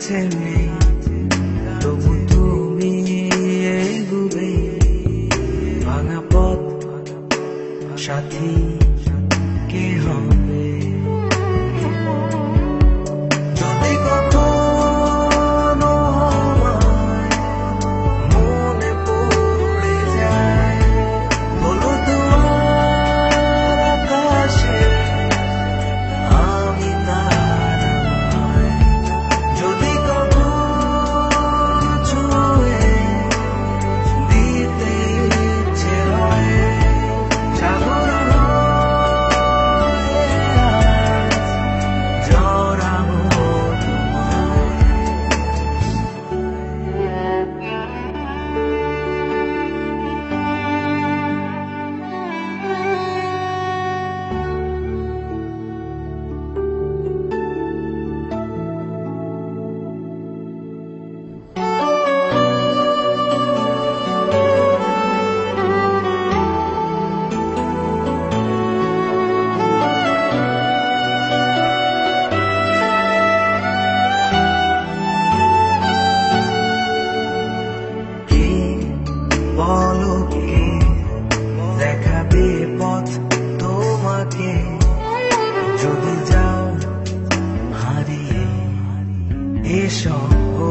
কাছে তবু তুমি এগুবে ভাঙা পথ সাথী কে হবে?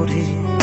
beauty.